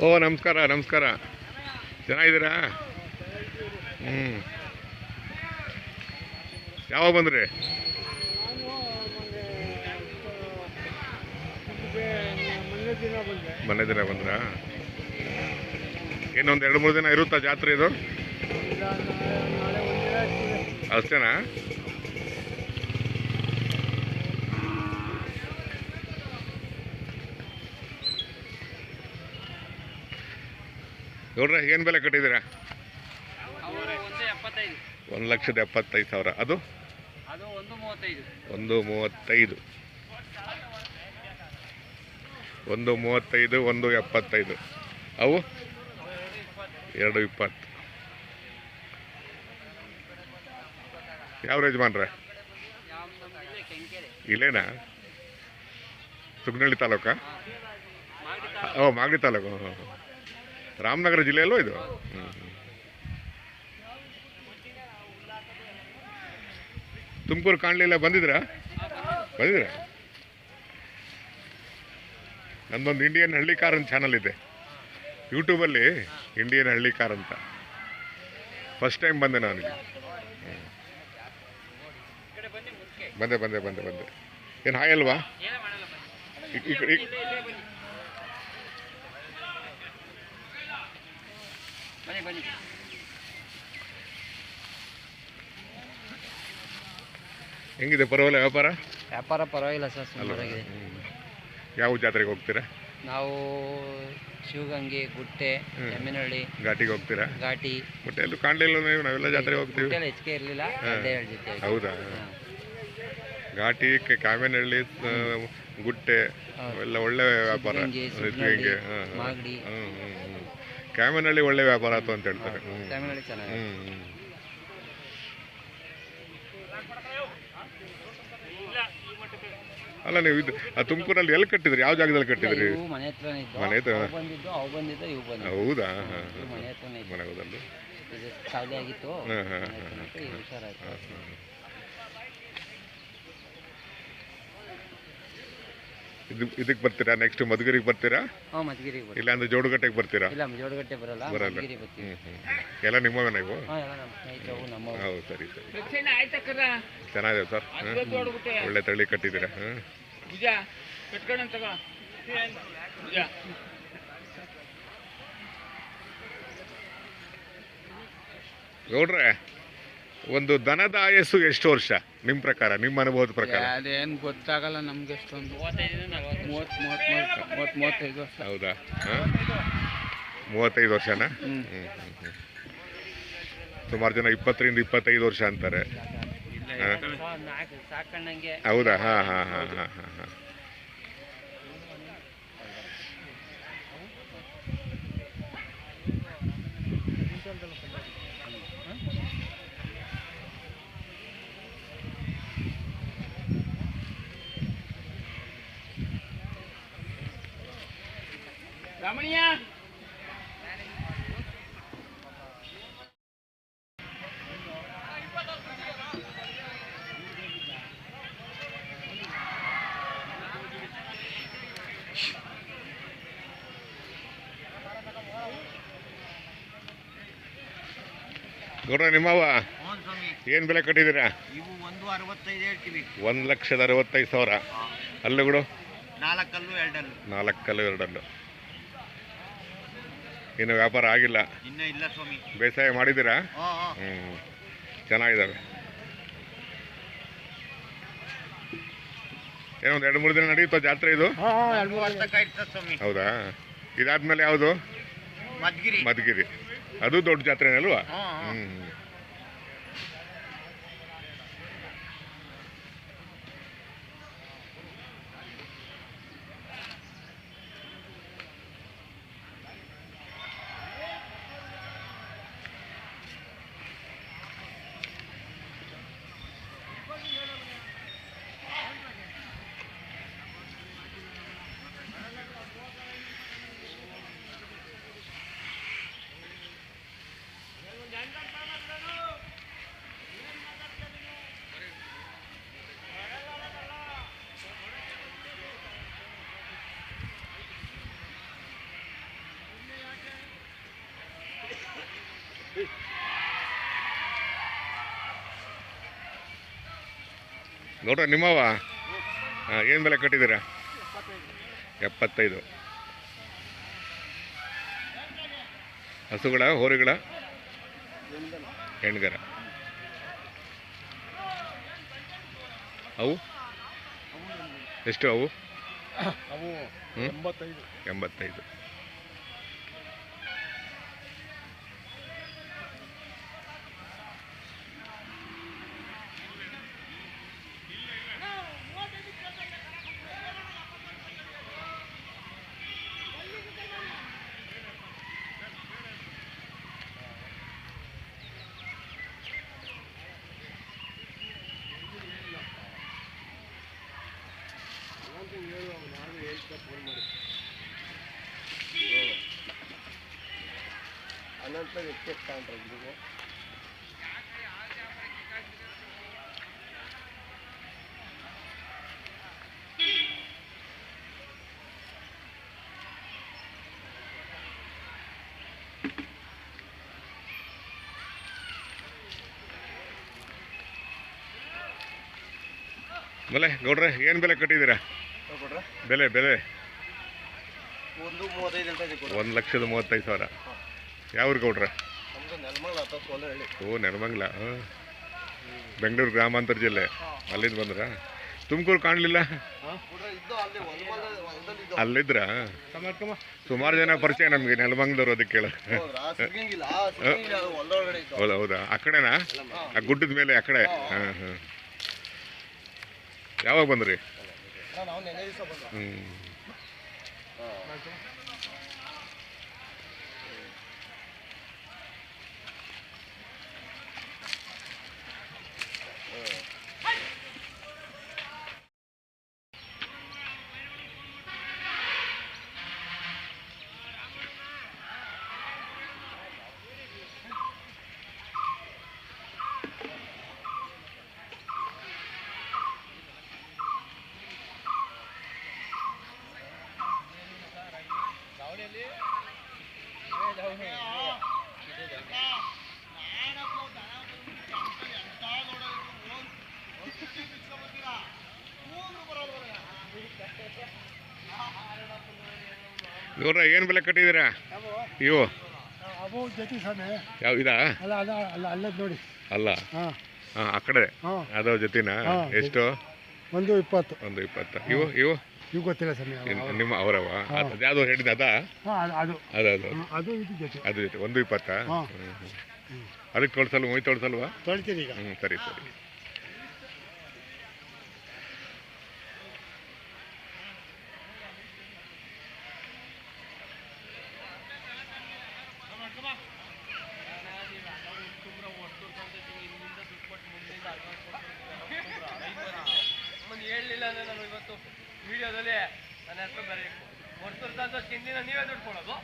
ಓ, ನಮಸ್ಕಾರ ನಮಸ್ಕಾರ. ಚೆನ್ನಾಗಿದ್ದೀರಾ? ಹ್ಞೂ ಯಾವಾಗ ಬಂದ್ರಿ? ಮೊನ್ನೆ ದಿನ ಬಂದ್ರ? ಇನ್ನೊಂದು ಎರಡು ಮೂರು ದಿನ ಇರುತ್ತಾ ಜಾತ್ರೆ ಇದು? ಅಷ್ಟೇನಾ? ನೋಡ್ರೆ ಏನು ಬೆಲೆ ಕಟ್ಟಿದೀರ ಒಂದ್ ಲಕ್ಷದ ಎಪ್ಪತ್ತೈದು ಸಾವಿರ. ಅದು? ಒಂದು ಮೂವತ್ತೈದು. ಒಂದು ಮೂವತ್ತೈದು. ಒಂದು ಎಪ್ಪತ್ತೈದು. ಅವು? ಎರಡು ಇಪ್ಪತ್ತು. ಯಾವ ಯಜಮಾನ್ರೆ ಇಲ್ಲೇನಾ? ಸುಗ್ನಳ್ಳಿ ತಾಲೂಕಾ? ಓ ಮಾಗಡಿ ತಾಲೂಕು. ರಾಮನಗರ ಜಿಲ್ಲೆಯಲ್ಲೂ ಇದು. ತುಮಕೂರು ಕಾಣಲಿಲ್ಲ ಬಂದಿದ್ರಾ? ಬಂದಿದ್ರಾ? ನಂದೊಂದು ಇಂಡಿಯನ್ ಹಳ್ಳಿ ಕಾರ್ ಅಂತ ಚಾನಲ್ ಇದೆ. ಯೂಟ್ಯೂಬಲ್ಲಿ ಇಂಡಿಯನ್ ಹಳ್ಳಿ ಕಾರ್ ಅಂತ. ಫಸ್ಟ್ ಟೈಮ್ ಬಂದೆ ನಾನು ಬಂದೆ ಬಂದೆ ಬಂದೆ ಬಂದೆ. ಏನು ಹಾಯಲ್ವಾ ಈ- ಈ ಕಡೆ ಈ- ಇಲ್ಲೇ ಇಲ್ಲೇ ಬನ್ನಿ ಬನ್ನಿ. ಹೆಂಗಿದೆ ಪರವಾಗಿಲ್ಲ ವ್ಯಾಪಾರ? ವ್ಯಾಪಾರ ಪರವಾಗಿಲ್ಲ ಸರ್ ಸುಮಾರಾಗಿದೆ. ಯಾವ ಜಾತ್ರೆಗೆ ಹೋಗ್ತೀರಾ? ನಾವು ಶಿವಗಂಗೆ ಗುಟ್ಟೆ. ಎಮ್ಮಿನಹಳ್ಳಿ. ಘಾಟಿಗೆ ಹೋಗ್ತೀರಾ? ಘಾಟಿ. ಮತ್ತೆ ಎಲ್ಲೂ ಕಾಣಲಿಲ್ಲ ನೀವು ನಾವೆಲ್ಲ ಜಾತ್ರೆಗೆ ಹೋಗ್ತೀವಿ. ಹೆಚ್ಚಿಗೆ ಇರಲಿಲ್ಲ. ಹೌದಾ. ಘಾಟಿ ಕಾಮೇನಹಳ್ಳಿ ಗುಟ್ಟೆ ಎಲ್ಲ ಒಳ್ಳೆ ವ್ಯಾಪಾರ. ಮಾಗಡಿ. ಹ್ಮ್. ಒಳ್ಳೆ ವ್ಯಾಪಾರ ಆಯ್ತು ಅಂತ ಹೇಳ್ತಾರೆ. ಅಲ್ಲ ನೀವು ಇದು ಆ ತುಮಕೂರಲ್ಲಿ ಎಲ್ಲಿ ಕಟ್ಟಿದ್ರಿ? ಯಾವ ಜಾಗದಲ್ಲಿ ಕಟ್ಟಿದ್ರಿ? ಮನೆ ಹತ್ರನೇ ಇದ್ದು. ಮನೆ ಹತ್ರ? ಬಂದಿದ್ದು ಅವು ಬಂದಿದ್ದು ಇವು ಬಂದಿದ್ದು. ಹೌದಾ? ಹಾ, ಹಾ, ಇವು ಮನೆ ಹತ್ರನೇ ಆಗಿತ್ತು. ಹಾ, ಹಾ, ಹುಷಾರಾಯ್ತು. ಇದು ಇದಕ್ಕೆ ಬರ್ತೀರಾ? ನೆಕ್ಸ್ಟ್ ಮಧುಗಿರಿಗೆ ಬರ್ತೀರಾ? ಹಾಂ ಮಧುಗಿರಿಗೆ ಬರ್ತೀವಿ. ಇಲ್ಲಾಂದ್ರೆ ಜೋಡುಗಟ್ಟೆಗೆ ಬರ್ತೀರಾ? ಇಲ್ಲ ಜೋಡಗಟ್ಟೆ ಬರಲ್ಲ ಬರಲ್ಲ. ಮಧುಗಿರಿ ಬರ್ತೀವಿ. ಹ್ಮ್, ಹ್ಮ್, ಹ್ಮ್. ಎಲ್ಲ ನಿಮ್ಮವೇ ನೀವು? ಹಾಂ ಎಲ್ಲ ನಮ್ಮ ಸ್ನೇಹಿತರು ನಮ್ಮ ಹೌದು ಸರಿ ಸರಿ. ಆಯ್ತಕ್ಕರ ಚೆನ್ನಾಗಿದೆ ಸರ್. ಹ್ಮ್. ಒಳ್ಳೆ ತಳಿ ಕಟ್ಟಿದ್ದೀರಾ? ಭುಜ ಭುಜ ನೋಡ್ರೆ ಒಂದು ದನದ ಆಯಸ್ಸು ಎಷ್ಟು ವರ್ಷ? ನಿಮ್ಮ ಪ್ರಕಾರ ನಿಮ್ಮ ಅನುಭವದ ಪ್ರಕಾರ? ಅದೇನು ಗೊತ್ತಾಗಲ್ಲ ನಮ್ಗೆ ಎಷ್ಟೊಂದು. ಮೂವತ್ತು ಮೂವತ್ತು ಮೂವತ್ತು ಮೂವತ್ತೈದು ವರ್ಷ. ಹೌದಾ? ಮೂವತ್ತೈದು ವರ್ಷನಾ. ಸುಮಾರು ಜನ ಇಪ್ಪತ್ತರಿಂದ ಇಪ್ಪತ್ತೈದು ವರ್ಷ ಅಂತಾರೆ. ಹೌದಾ? ಹಾಂ ಹಾಂ ಹಾಂ ಹಾಂ ಹಾಂ ಹಾಂ. ರಮಣೀಯ. ನೋಡ್ರೆ ನಿಮ್ಮವ್ವ ಏನ್ ಸ್ವಾಮಿ. ಏನು ಬೆಲೆ ಕಟ್ಟಿದ್ದೀರಾ? ಇವು ಒಂದು ಅರವತ್ತೈದು ಹೇಳ್ತೀವಿ. ಒಂದು ಲಕ್ಷದ ಅರವತ್ತೈದು ಸಾವಿರ. ಅಲ್ಲುಗಳು ನಾಲ್ಕಲ್ಲು ಎರಡಲ್ಲು. ನಾಲ್ಕಲ್ಲು ಎರಡಲ್ಲು. ಇನ್ನು ವ್ಯಾಪಾರ ಆಗಿಲ್ಲ. ಇನ್ನೂ ಇಲ್ಲ ಸ್ವಾಮಿ. ಬೇಸಾಯ ಮಾಡಿದ್ದೀರಾ? ಹ್ಞೂ ಚೆನ್ನಾಗಿದ್ದಾವೆ. ಏನೋ ಒಂದು ಎರಡು ಮೂರು ದಿನ ನಡೆಯುತ್ತಾ ಜಾತ್ರೆ ಇದು? ಸ್ವಾಮಿ. ಹೌದಾ? ಇದಾದ್ಮೇಲೆ ಯಾವುದು? ಮದ್ಗಿರಿ. ಮಧುಗಿರಿ ಅದು ದೊಡ್ಡ ಜಾತ್ರೆನೇ ಅಲ್ವಾ ಹ್ಞೂ ನೋಡ್ರ ನಿಮ್ಮವ? ಹಾಂ ಏನು ಬೆಲೆ ಕಟ್ಟಿದ್ದೀರಾ? ಎಪ್ಪತ್ತೈದು. ಹಸುಗಳ ಹೋರಿಗಳ? ಹೆಣ್ಗರ. ಅವು? ಎಷ್ಟು ಅವು? ಎಂಬತ್ತೈದು. ಬೆಲೆ ಗೌಡ್ರೆ ಏನ್ ಬೆಲೆ ಕಟ್ಟಿದ್ದೀರಾ? ಬೆಲೆ ಬೆಲೆ. ಒಂದು ಲಕ್ಷದ ಮೂವತ್ತೈದು ಸಾವಿರ. ಯಾವ್ರು ಗೌಡ್ರೆ? ಓ ನೆಲಮಂಗ್ಲ ಹಾಂ. ಬೆಂಗಳೂರು ಗ್ರಾಮಾಂತರ ಜಿಲ್ಲೆ. ಅಲ್ಲಿಂದ ಬಂದ್ರ? ತುಮಕೂರು ಕಾಣಲಿಲ್ಲ? ಅಲ್ಲಿದ್ರ? ಸುಮಾರು ಜನ ಪರಿಚಯ ನಮಗೆ ನೆಲಮಂಗ್ಲವ್ರು ಅದಕ್ಕೆ ಕೇಳ ಹೌದಾ ಹೌದಾ ಆ ಕಡೆನಾ? ಆ ಗುಡ್ಡದ ಮೇಲೆ ಆ ಕಡೆ? ಹಾಂ ಹಾಂ. ಯಾವಾಗ ಬಂದ್ರಿ? ಹ್ಞೂ ಗೌಡ್ರ ಏನು ಬೆಲೆ ಕಟ್ಟಿದ್ದೀರಾ? ಇವು. ಯಾವ ಇದಾ? ಅಲ್ಲ ಅದ ಹಾಂ. ಆ ಕಡೆ. ಹಾಂ. ಅದೋ ಜೊತೆನಾ. ಎಷ್ಟು? ಒಂದು ಇಪ್ಪತ್ತು. ಒಂದು ಇಪ್ಪತ್ತು. ಇವು ಇವು? ಇವು ಗೊತ್ತಿಲ್ಲ ನಿಮ್ಮ ಅವರವ? ಅದ್ಯಾವುದು ಹೇಳಿದ ಅದ? ಅದು ಅದು. ಅದು ಅದು. ಜೊತೆ. ಅದು ಒಂದು ಇಪ್ಪತ್ತಾ. ಅದಕ್ಕೆ ತೊಳ್ಸಲ್ವ ಮೊಯ್ ತೊಳ್ಸಲ್ವಾ ತೊಳಿತೀನಿ ಈಗ. ಹ್ಞೂ ಸರಿ ಸರಿ. ನೀವೇ ದುಡ್ಡು